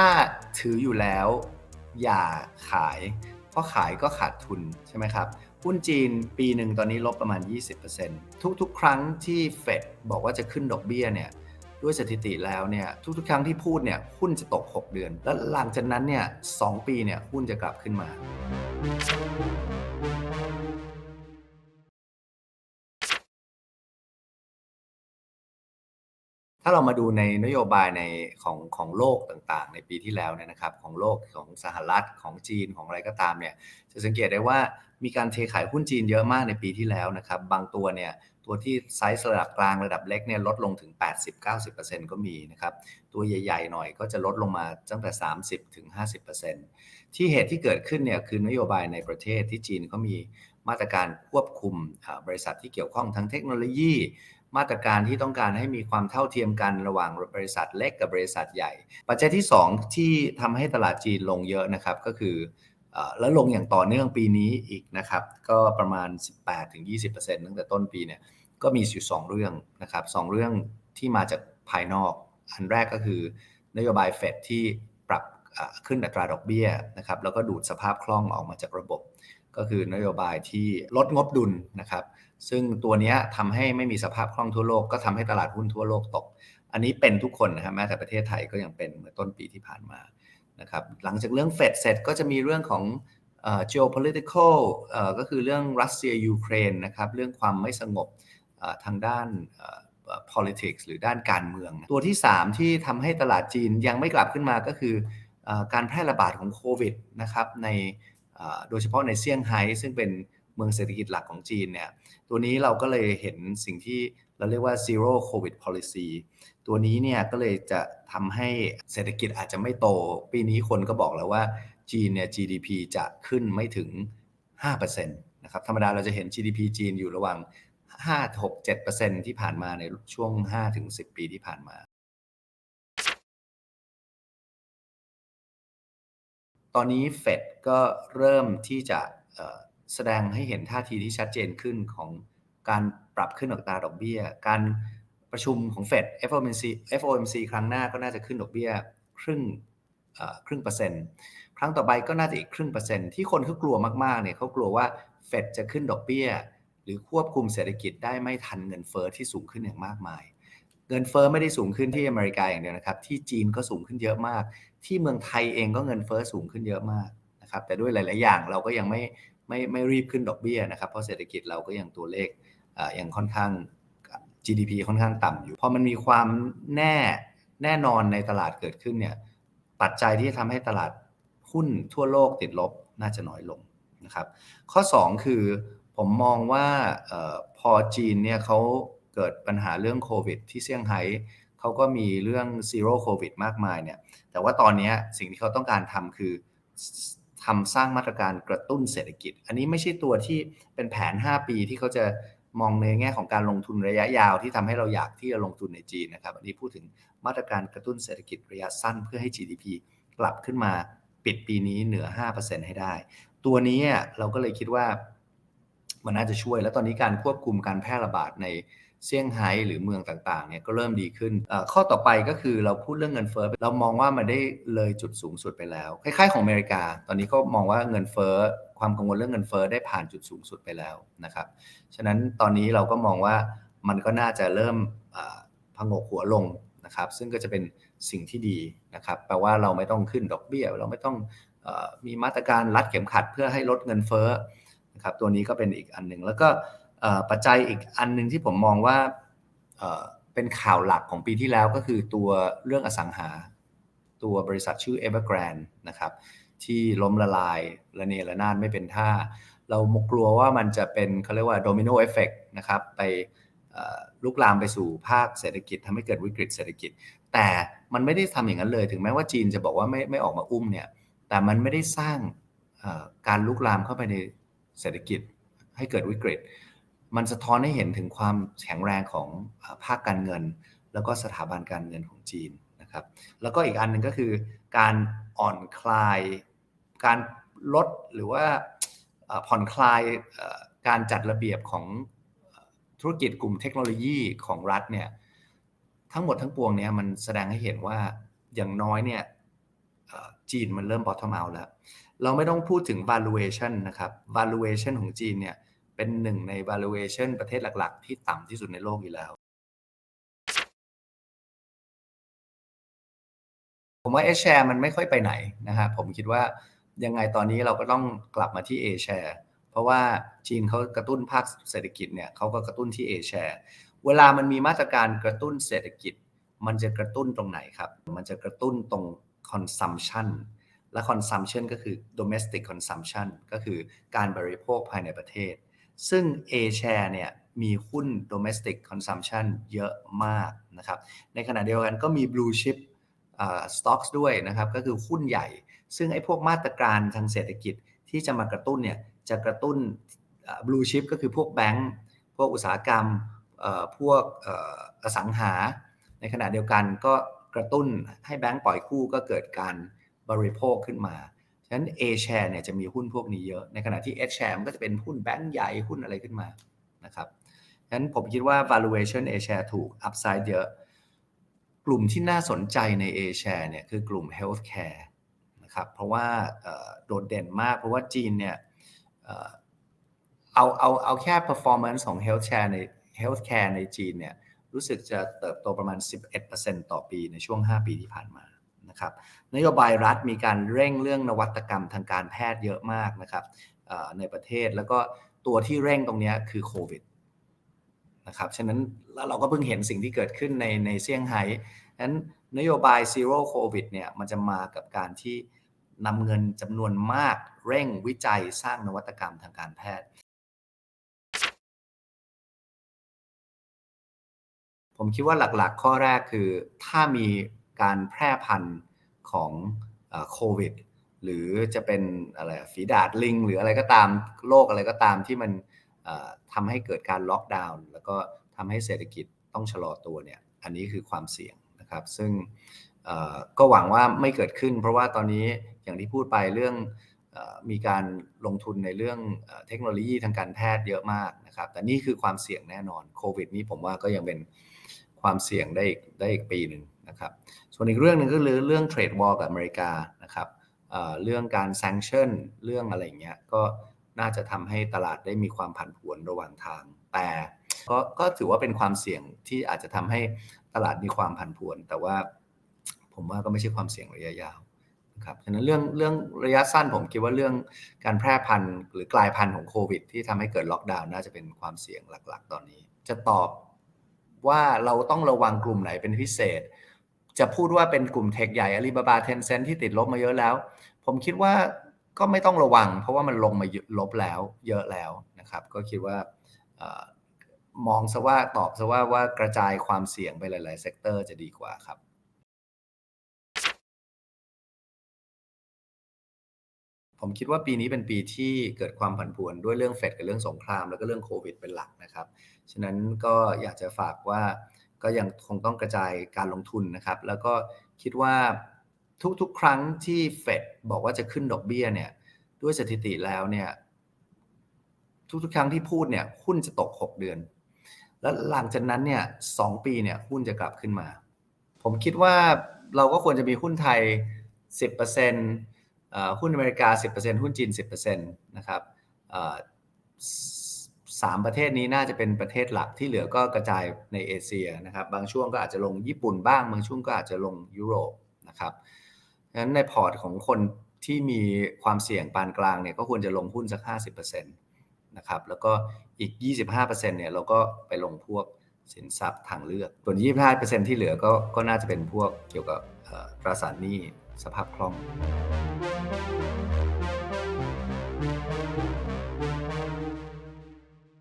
ถ้าถืออยู่แล้ว อย่าขาย เพราะขายก็ขาดทุนใช่ไหมครับ หุ้นจีนปีหนึ่งตอนนี้ลบประมาณ 20%ทุกๆ ครั้งที่เฟดบอกว่าจะขึ้นดอกเบี้ยเนี่ยด้วยสถิติแล้วเนี่ยทุกๆ ครั้งที่พูดเนี่ยหุ้นจะตก 6 เดือน แล้วหลังจากนั้นเนี่ยสปีเนี่ยหุ้นจะกลับขึ้นมา ถ้าเรามาดูในนโยบายในของของโลกต่างๆ ในปีที่แล้วเนี่ยนะครับของโลกของสหรัฐของจีนของอะไรก็ตามเนี่ยจะสังเกตได้ว่ามีการเทขายหุ้นจีนเยอะมากในปีที่แล้วนะครับบางตัวเนี่ยตัวที่ไซส์ระดับกลางระดับเล็กเนี่ยลดลงถึง 80-90%ก็มีนะครับตัวใหญ่ๆหน่อยก็จะลดลงมาตั้งแต่ 30-50%ที่เหตุที่เกิดขึ้นเนี่ยคือนโยบายในประเทศที่จีนเขามีมาตรการควบคุมบริษัทที่เกี่ยวข้องทั้งเทคโนโลยี มาตรการที่ต้องการให้มีความเท่าเทียมกันระหว่างบริษัทเล็กกับบริษัทใหญ่ ปัจจัยที่ 2 ที่ทำให้ตลาดจีนลงเยอะนะครับก็คือแล้วลงอย่างต่อเนื่องปีนี้อีกนะครับ ก็ประมาณ 18-20%ตั้งแต่ต้นปีเนี่ยก็มีอยู่ 2 เรื่องนะครับสเรื่องที่มาจากภายนอก อันแรกก็คือนโยบายเฟดที่ปรับขึ้นอัตราดอกเบี้ยนะครับแล้วก็ดูดสภาพคล่องออกมาจากระบบ ก็คือนโยบายที่ลดงบดุลนะครับ ซึ่งตัวนี้ทำให้ไม่มีสภาพคล่องทั่วโลกก็ทำให้ตลาดหุ้นทั่วโลกตก อันนี้เป็นทุกคนนะครับแม้แต่ประเทศไทยก็ยังเป็นเมื่อต้นปีที่ผ่านมานะครับหลังจากเรื่องเฟดเสร็จก็จะมีเรื่องของ geopolitical ก็คือเรื่องรัสเซียยูเครนนะครับเรื่องความไม่สงบทางด้าน politics หรือด้านการเมือง ตัวที่ 3 ที่ทำให้ตลาดจีนยังไม่กลับขึ้นมาก็คือการแพร่ระบาดของโควิดนะครับในโดยเฉพาะในเซี่ยงไฮ้ซึ่งเป็น เมืองเศรษฐกิจหลักของจีนเนี่ยตัวนี้เราก็เลยเห็นสิ่งที่เราเรียกว่า zero covid policy ตัวนี้เนี่ยก็เลยจะทำให้เศรษฐกิจอาจจะไม่โต ปีนี้คนก็บอกแล้วว่าจีนเนี่ย GDP จะขึ้นไม่ถึง 5%นะครับธรรมดาเราจะเห็น GDP จีนอยู่ระหว่าง 5 6 7ที่ผ่านมาในช่วง 5-10 ปีที่ผ่านมา ตอนนี้เฟดก็เริ่มที่จะ แสดงให้เห็นท่าทีที่ชัดเจนขึ้นของการปรับขึ้นอัตราดอกเบี้ย การประชุมของเฟด FOMC FOMC ครั้งหน้าก็น่าจะขึ้นดอกเบี้ยครึ่งครึ่งเปอร์เซ็นต์ ครั้งต่อไปก็น่าจะอีกครึ่งเปอร์เซ็นต์ที่คนเขากลัวมากๆเนี่ยเขากลัวว่าเฟดจะขึ้นดอกเบี้ย หรือควบคุมเศรษฐกิจได้ไม่ทันเงินเฟอ้อที่สูงขึ้นอย่างมากมาย เงินเฟอ้อไม่ได้สูงขึ้นที่อเมริกาอย่างเดียวนะครับ ที่จีนก็สูงขึ้นเยอะมาก ที่เมืองไทยเองก็เงินเฟอ้อสูงขึ้นเยอะมากนะครับ แต่ด้วยหลาย ๆ อย่างเราก็ยังไม่ ไม่ไม่รีบขึ้นดอกเบี้ยนะครับ เพราะเศรษฐกิจเราก็ยังตัวเลขยังค่อนข้าง GDP ค่อนข้างต่ำอยู่ พอมันมีความแน่แน่นอนในตลาดเกิดขึ้นเนี่ยปัจจัยที่ทำให้ตลาดหุ้นทั่วโลกติดลบน่าจะน้อยลงนะครับข้อ 2 คือผมมองว่าออพอจีนเนี่ยเขาเกิดปัญหาเรื่องโควิดที่เซี่ยงไฮ้เขาก็มีเรื่องซีโร่โควิดมากมายเนี่ยแต่ว่าตอนนี้สิ่งที่เขาต้องการทำคือ ทำสร้างมาตรการกระตุ้นเศรษฐกิจ อันนี้ไม่ใช่ตัวที่เป็นแผน 5 ปีที่เขาจะมองในแง่ของการลงทุนระยะยาวที่ทำให้เราอยากที่จะลงทุนในจีนนะครับ อันนี้พูดถึงมาตรการกระตุ้นเศรษฐกิจระยะสั้นเพื่อให้ GDP กลับขึ้นมาปิดปีนี้เหนือ 5%ให้ได้ ตัวนี้เราก็เลยคิดว่ามันน่าจะช่วย แล้วตอนนี้การควบคุมการแพร่ระบาดใน เซี่ยงไฮ้หรือเมืองต่างๆเนี่ยก็เริ่มดีขึ้น ข้อต่อไปก็คือเราพูดเรื่องเงินเฟ้อเรามองว่ามันได้เลยจุดสูงสุดไปแล้ว คล้ายๆของอเมริกา ตอนนี้ก็มองว่าเงินเฟ้อความกังวลเรื่องเงินเฟ้อได้ผ่านจุดสูงสุดไปแล้วนะครับฉะนั้นตอนนี้เราก็มองว่ามันก็น่าจะเริ่มพังกหัวลงนะครับซึ่งก็จะเป็นสิ่งที่ดีนะครับแปลว่าเราไม่ต้องขึ้นดอกเบี้ย เราไม่ต้องมีมาตรการรัดเข็มขัดเพื่อให้ลดเงินเฟ้อนะครับตัวนี้ก็เป็นอีกอันหนึ่งแล้วก็ ปัจจัยอีกอันหนึ่งที่ผมมองว่าเป็นข่าวหลักของปีที่แล้วก็คือตัวเรื่องอสังหา ตัวบริษัทชื่อ Evergrande นะครับที่ล้มละลายระเนระนาดไม่เป็นท่า เรากลัวว่ามันจะเป็นเขาเรียกว่าโดมิโนเอฟเฟกนะครับไปลุกลามไปสู่ภาคเศรษฐกิจทำให้เกิดวิกฤตเศรษฐกิจ แต่มันไม่ได้ทำอย่างนั้นเลย ถึงแม้ว่าจีนจะบอกว่าไม่ไม่ออกมาอุ้มเนี่ยแต่มันไม่ได้สร้างการลุกลามเข้าไปในเศรษฐกิจให้เกิดวิกฤต มันสะท้อนให้เห็นถึงความแข็งแรงของภาคการเงิน แล้วก็สถาบันการเงินของจีนนะครับ แล้วก็อีกอันหนึ่งก็คือการอ่อนคลาย การลดหรือว่าผ่อนคลายการจัดระเบียบของธุรกิจกลุ่มเทคโนโลยีของรัฐเนี่ยทั้งหมดทั้งปวงเนี่ยมันแสดงให้เห็นว่าอย่างน้อยเนี่ยจีนมันเริ่ม bottom out แล้ว เราไม่ต้องพูดถึง valuation นะครับ valuation ของจีนเนี่ย เป็นหนึ่งใน valuation ประเทศหลัก ๆ ที่ต่ำที่สุดในโลกอยู่แล้ว ผมว่า A share มันไม่ค่อยไปไหนนะครับผมคิดว่ายังไงตอนนี้เราก็ต้องกลับมาที่ A share เพราะว่าจีนเขากระตุ้นภาคเศรษฐกิจเนี่ยเขาก็กระตุ้นที่ A share เวลามันมีมาตรการกระตุ้นเศรษฐกิจ มันจะกระตุ้นตรงไหนครับ มันจะกระตุ้นตรง consumption และ consumption ก็คือ domestic consumption ก็คือการบริโภคภายในประเทศ ซึ่ง A share เนี่ยมีหุ้น domestic consumption เยอะมากนะครับ ในขณะเดียวกันก็มี blue chip stocks ด้วยนะครับ ก็คือหุ้นใหญ่ ซึ่งไอ้พวกมาตรการทางเศรษฐกิจที่จะมากระตุ้นเนี่ย จะกระตุ้น blue chip ก็คือพวกแบงก์พวกอุตสาหกรรม พวกอสังหา ในขณะเดียวกันก็กระตุ้นให้แบงก์ปล่อยกู้ก็เกิดการบริโภคขึ้นมา ฉะนั้น A share เนี่ยจะมีหุ้นพวกนี้เยอะ ในขณะที่ H share มันก็จะเป็นหุ้นแบงก์ใหญ่หุ้นอะไรขึ้นมานะครับฉะนั้นผมคิดว่า valuation A share ถูก upside เยอะ กลุ่มที่น่าสนใจใน A share เนี่ยคือกลุ่ม healthcare นะครับเพราะว่าโดดเด่นมาก เพราะว่าจีนเนี่ยเอาเอาเอาแค่ performance ของ healthcare ใน healthcare ในจีนเนี่ยรู้สึกจะเติบโตประมาณ 11%ต่อปีในช่วง 5 ปีที่ผ่านมา นะครับนโยบายรัฐมีการเร่งเรื่องนวัตกรรมทางการแพทย์เยอะมากนะครับในประเทศแล้วก็ตัวที่เร่งตรงนี้คือโควิดนะครับฉะนั้นแล้วเราก็เพิ่งเห็นสิ่งที่เกิดขึ้นในในเซี่ยงไฮ้ฉะนั้นนโยบาย zero covid เนี่ยมันจะมากับการที่นำเงินจำนวนมากเร่งวิจัยสร้างนวัตกรรมทางการแพทย์ผมคิดว่าหลักๆ ข้อแรกคือถ้ามี การแพร่พันธุ์ของโควิดหรือจะเป็นอะไรฝีดาดลิง หรืออะไรก็ตามโรคอะไรก็ตามที่มันทำให้เกิดการล็อกดาวน์แล้วก็ทำให้เศรษฐกิจต้องชะลอตัวเนี่ยอันนี้คือความเสี่ยงนะครับ ซึ่งก็หวังว่าไม่เกิดขึ้น เพราะว่าตอนนี้อย่างที่พูดไปเรื่องมีการลงทุนในเรื่องเทคโนโลยีทางการแพทย์เยอะมากนะครับ แต่นี่คือความเสี่ยงแน่นอนโควิด นี้ผมว่าก็ยังเป็นความเสี่ยงได้อีกได้อีกปีหนึ่งนะครับ ส่วนอีกเรื่องหนึ่งก็คือเรื่องเทรดวอลกับอเมริกานะครับเรื่องการแซงชั่นเรื่องอะไรเงี้ยก็น่าจะทำให้ตลาดได้มีความผันผวนระหว่างทาง แต่ก็ก็ถือว่าเป็นความเสี่ยงที่อาจจะทำให้ตลาดมีความผันผวน แต่ว่าผมว่าก็ไม่ใช่ความเสี่ยงระยะยาวนะครับฉะนั้นเรื่องเรื่องระยะสั้นผมคิดว่าเรื่องการแพร่พันธุ์หรือกลายพันธุ์ของโควิด ที่ทำให้เกิดล็อกดาวน์น่าจะเป็นความเสี่ยงหลักๆ ตอนนี้ จะตอบว่าเราต้องระวังกลุ่มไหนเป็นพิเศษ จะพูดว่าเป็นกลุ่มเทคใหญ่อาลีบาบาเทนเซนที่ติดลบมาเยอะแล้ว ผมคิดว่าก็ไม่ต้องระวัง เพราะว่ามันลงมาลบแล้ว เยอะแล้วนะครับ ก็คิดว่ามองซะว่าตอบซะว่าว่ากระจายความเสี่ยงไปหลาย ๆ เซกเตอร์จะดีกว่าครับผมคิดว่าปีนี้เป็นปีที่เกิดความผันผวนด้วยเรื่องเฟดกับเรื่องสงคราม แล้วก็เรื่องโควิดเป็นหลักนะครับ ฉะนั้นก็อยากจะฝากว่า ก็ยังคงต้องกระจายการลงทุนนะครับ แล้วก็คิดว่าทุกๆ ครั้งที่เฟดบอกว่าจะขึ้นดอกเบี้ยเนี่ยด้วยสถิติแล้วเนี่ยทุกๆ ครั้งที่พูดเนี่ยหุ้นจะตก 6 เดือน แล้วหลังจากนั้นเนี่ยสปีเนี่ยหุ้นจะกลับขึ้นมา ผมคิดว่าเราก็ควรจะมีหุ้นไทย 10%หุ้นอเมริกา 10%หุ้นจีน 10%นะครับ สามประเทศนี้น่าจะเป็นประเทศหลักที่เหลือก็กระจายในเอเชียนะครับบางช่วงก็อาจจะลงญี่ปุ่นบ้าง บางช่วงก็อาจจะลงยุโรปนะครับดังนั้นในพอร์ตของคนที่มีความเสี่ยงปานกลางเนี่ยก็ควรจะลงหุ้นสัก 50%นะครับแล้วก็อีก 25%เนี่ยเราก็ไปลงพวกสินทรัพย์ทางเลือก ส่วน 25%ที่เหลือก็ก็น่าจะเป็นพวกเกี่ยวกับตราสารหนี้สภาพคล่อง